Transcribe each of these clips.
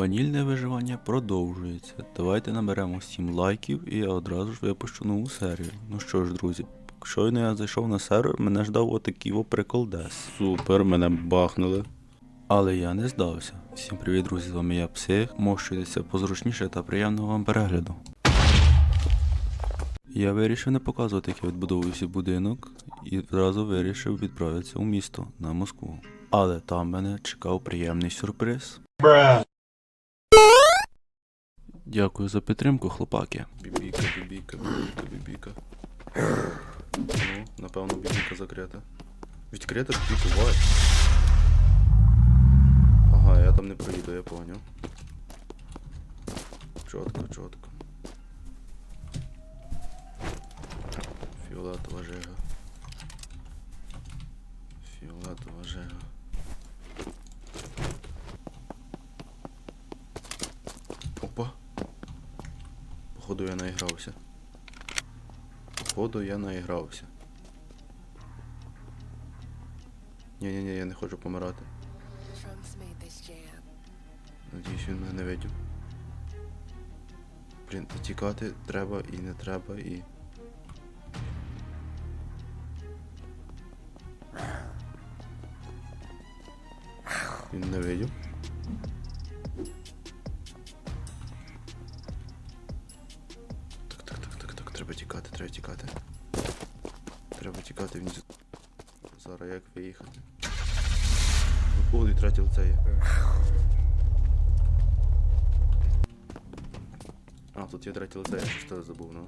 Ванільне виживання продовжується. Давайте наберемо 7 лайків і я одразу ж випущу нову серію. Ну що ж, друзі, щойно я зайшов на сервер, мене ждав отакий во приколдес. Супер, мене бахнули. Але я не здався. Всім привіт, друзі, з вами я Псих. Мощуйтеся позручніше та приємного вам перегляду. Я вирішив не показувати, як я відбудовуюся будинок, і одразу вирішив відправитися у місто на Москву. Але там мене чекав приємний сюрприз. Дякую за підтримку, хлопаки. Бібіка, бібіка, бібіка, бібіка. Ну, напевно, бібіка закрита. Відкрита бібіка, вай. Ага, я там не проїду, я поняв. Чотко, чотко. Походу я наігрався. Походу я наігрався. Ні-ні-ні, я не хочу помирати. Надіюсь, він мене не видів. Блін, тікати треба і не треба, і. Він не видів. Треба тікати вниз. Зараз як виїхати. Виходить, третє лице. А, тут є третє лице, я щось забув, ну.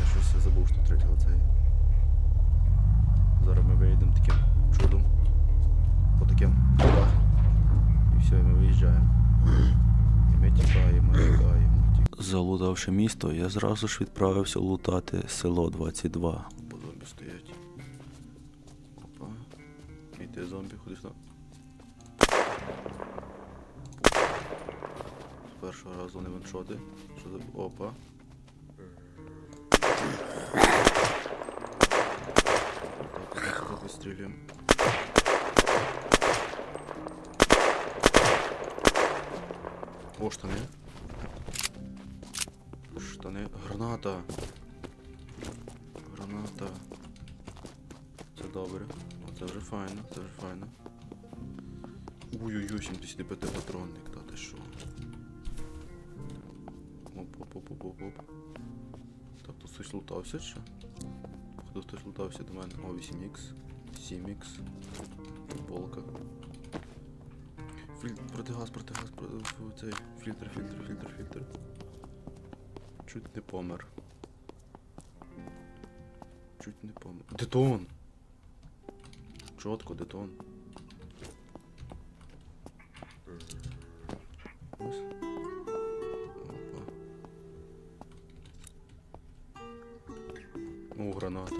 Я щось забув, що третє лице є. Зараз ми виїдемо таким чудом. По таким кулах. І все, і ми виїжджаємо. І ми тікаємо, тікаємо. Залутавши місто, я зразу ж відправився лутати село 22. Бо зомбі стоять. Опа. І ти зомбі, ходиш на. З першого разу не ваншоти. Що за. Опа. Так. О, штани. Штани. Граната. Граната. Це добре. Це вже файно, це вже файно. Ой-ой-ой, 75 патронник, та ти що? Оп-оп-оп-оп-оп. Так, тут хтось лутався чи? Походу хтось лутався до мене. О, 8х, 7х, футболка. Фільтр, протигаз, протигаз, проти... цей фільтр, фільтр, фільтр, фільтр. Чуть не помер. Чуть не помер. Детон! Чотко, детон. Опа. О, граната.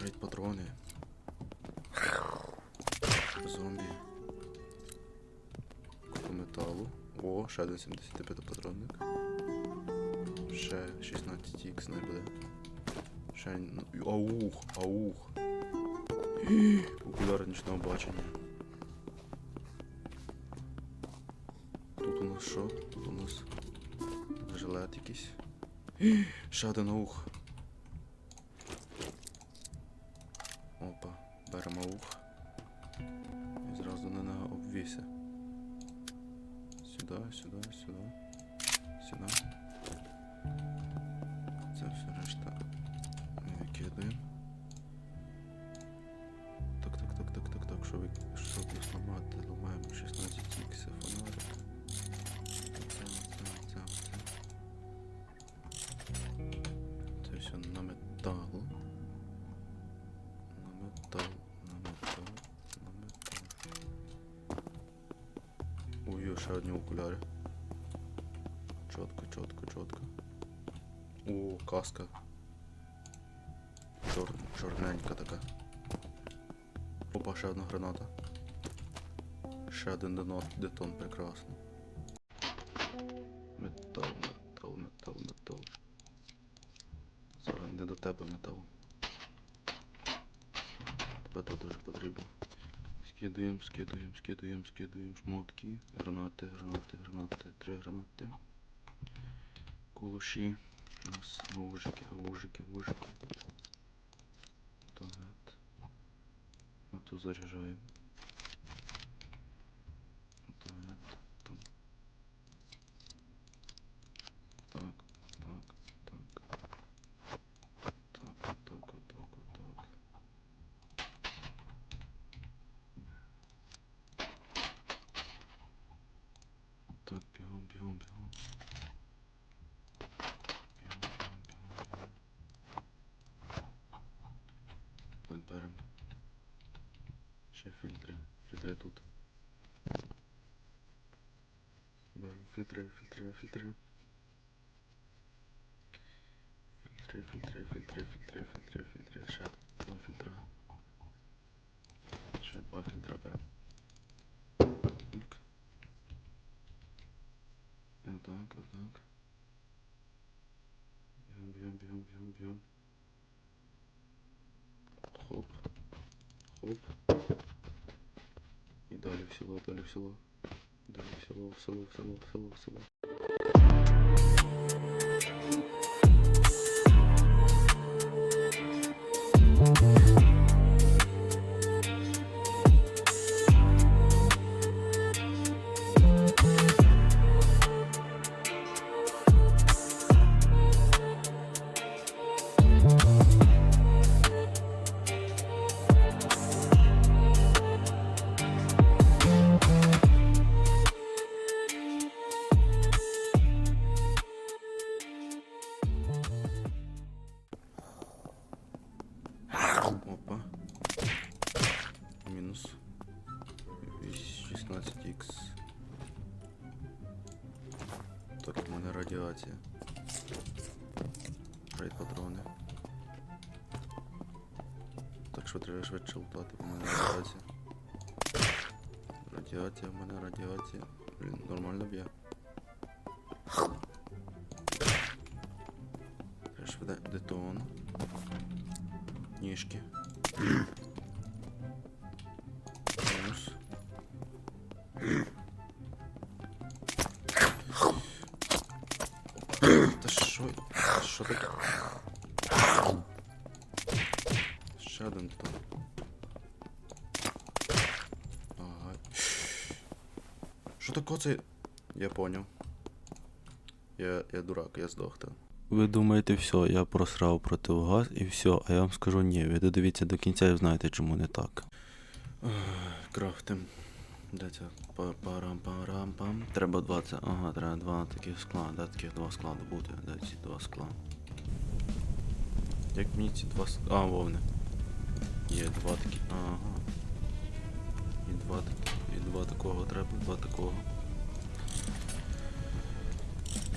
Рейд патрони. Зомбі. Купа металу. О, ще один 75 патронник. Ще 16х не буде. Ще. ну, Аух, аух. Окуляри нічного бачення. Тут у нас що? Тут у нас жилет якийсь. Ще один аух. Опа, беремо аух. І зразу на нього обвіся. Сюди, сюди, сюди. Сюди. Ще одні окуляри. Чотко, чотко, чотко. О, каска. Чор, чорненька така. Опа, ще одна граната. Ще один денот, детон, прекрасно. Метал, метал, метал, метал. Зараз не до тебе метал. Тебе то дуже потрібно. Скидуємо, скидуємо, скидуємо, скидуємо шмотки, гранати, гранати, гранати, три гранати. Кулуші. У нас вужики, вужики, вужики. Туалет. А то заряджаємо. Туалет. Там. Так, так, так. Так, так, так, так. Так, бігом, бігом, бігом. Бігом, бігом, бігом, бігом. Беремо. Ще фільтри. Фільтри тут. Фільтри, фільтри, фільтри. Фільтри, фільтри, фільтри, фільтри, фільтри, фільтри. Ще два фільтра. Ще два фільтра беремо. Так. Отак, отак. Бігом, бігом, бігом, бігом, бігом. Хоп. І далі в село, далі в село. Далі в село, в село, в село, в село, в село. швидше лутати, бо в мене радіація. Радіація, в мене радіація. Блін, нормально б'є. Треба швиде детон. Ніжки. Що таке це? Я поняв. Я, я дурак, я здох там. Ви думаєте, все, я просрав противогаз і все, а я вам скажу ні, ви додивіться до кінця і знаєте, чому не так. Крафтим. Де це? Парам парам пам. Треба два це. Ага, треба два таких скла. Де таких два скла добути? Де ці два скла? Як мені ці два с- А, вовне. Є два такі. Ага. І два такі. Два такого треба, два такого.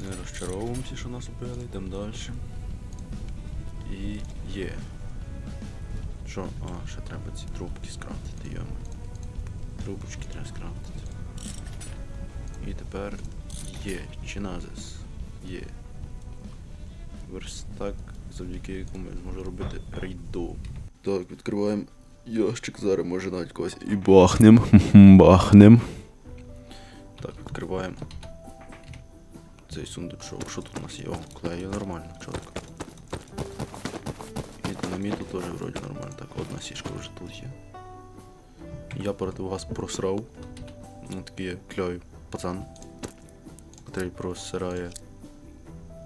Не розчаровуємося, що нас убили, йдемо далі. І є. Що? А, ще треба ці трубки скрафтити, йоми. Трубочки треба скрафтити. І тепер є. Чиназис. Є. Верстак, завдяки якому я зможу робити рейду. Так, відкриваємо ящик, зараз може навіть когось і бахнем. Бахнем. Так, відкриваємо цей сундучок. Що тут у нас є? О, клею нормально, чітко. І динаміту теж вроді нормально. Так, одна сішка вже тут є. Я проти вас просрав. Ну такий кльовий пацан. Який просирає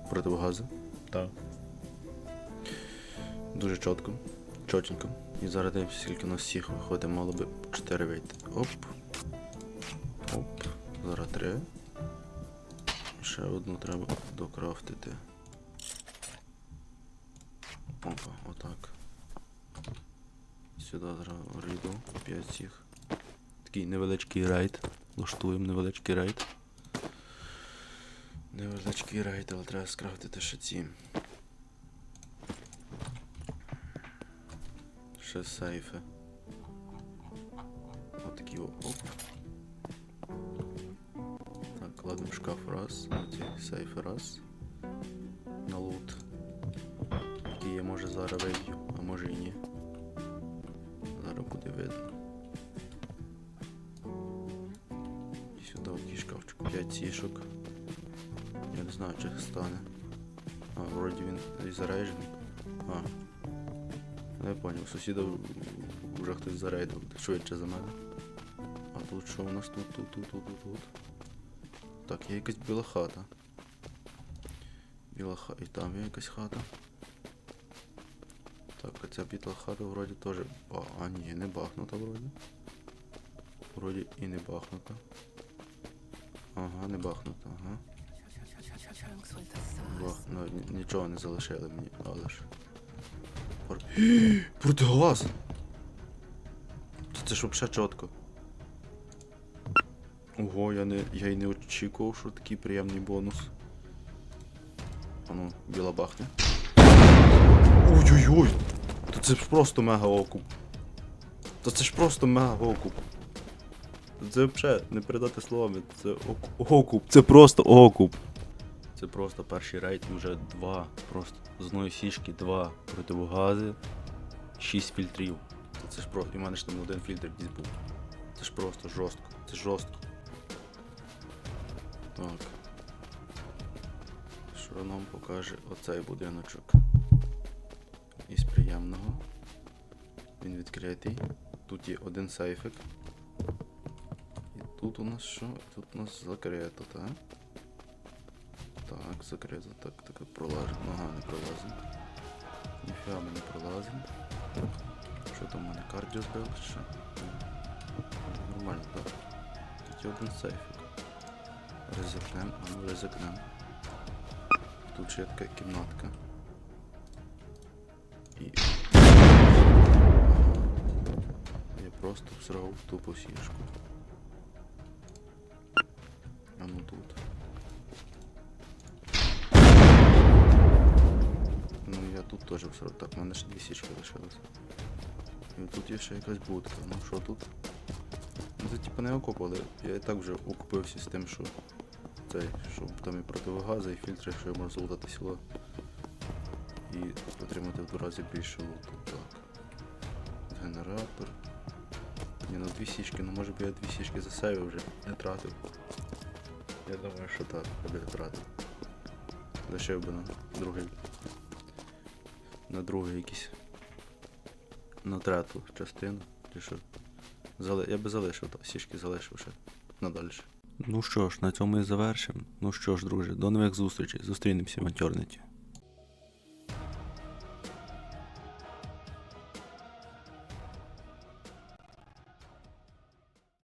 противогази. Так. Дуже чітко. Чотенько. І зараз дивимося, скільки у нас всіх виходить, мало би 4 вийти. Оп. Оп. Зараз 3. Ще одну треба докрафтити. Опа, отак. Сюди зараз ріду, 5 цих. Такий невеличкий рейд. Влаштуємо невеличкий рейд. Невеличкий рейд, але треба скрафтити ще ці. ще сейфи. Отакі оп. Так, кладем шкаф раз, ці сейфи раз. На лут. Який я може зараз виб'ю, а може і ні. Зараз буде видно. І сюди отій шкафчик 5 сішок. Я не знаю, чи стане. А, вроді він заряджений. А, Ну, я поняв, сусіда вже хтось зарейдив швидше за мене. А тут що у нас тут, тут, тут, тут, тут, тут. Так, є якась біла хата. Біла хата. І там є якась хата. Так, а ця біла хата вроді теж. А, а ні, не бахнута вроді. Вроді і не бахнута. Ага, не бахнута, ага. Бах, ну, нічого не залишили мені, але ж. Пор... Протиглаз! Це ж взагалі чітко. Ого, я не. я й не очікував, що такий приємний бонус. А ну, біла бахне. Ой-ой-ой! Та це ж просто мега окуп. Та це ж просто мега окуп. Це взагалі не передати словами, це ок- окуп. Це просто окуп. Це просто перший рейтинг вже два. Просто з одної сішки два противогази, шість фільтрів. Це, ж просто. І в мене ж там один фільтр десь був. Це ж просто жорстко. Це жорстко. Так. Що нам покаже оцей будиночок? Із приємного. Він відкритий. Тут є один сейфик. І тут у нас що? Тут у нас закрито, так? Так, закрито, так, так пролазить. Нога не пролазить. Ніфіга ми не пролазимо. Що там у мене кардіо збив? Що? Нормально, так. Тут один сейфик. Ризикнем, а ну ризикнем. Тут ще така кімнатка. І. Я просто всрав тупо сішку. А ну тут. Ну теж всрав. Так, в мене ще дві січки лишилися. І тут є ще якась будка. Ну що тут? Ну це типу не окоп, але я і так вже окупився з тим, що цей, щоб там і противогази, і фільтри, що я можу залутати село. І отримати в два рази більше луту. Так. Генератор. Ні, ну дві січки, ну може б я дві січки засейвив вже, не тратив. Я думаю, що так, я би тратив. Лишив би на другий. На другу якісь. На трету частину. Чи що? Зали... Я би залишив, та сішки залишив ще надальше. Ну що ж, на цьому і завершимо. Ну що ж, друже, до нових зустрічей. Зустрінемося в Антьорнеті.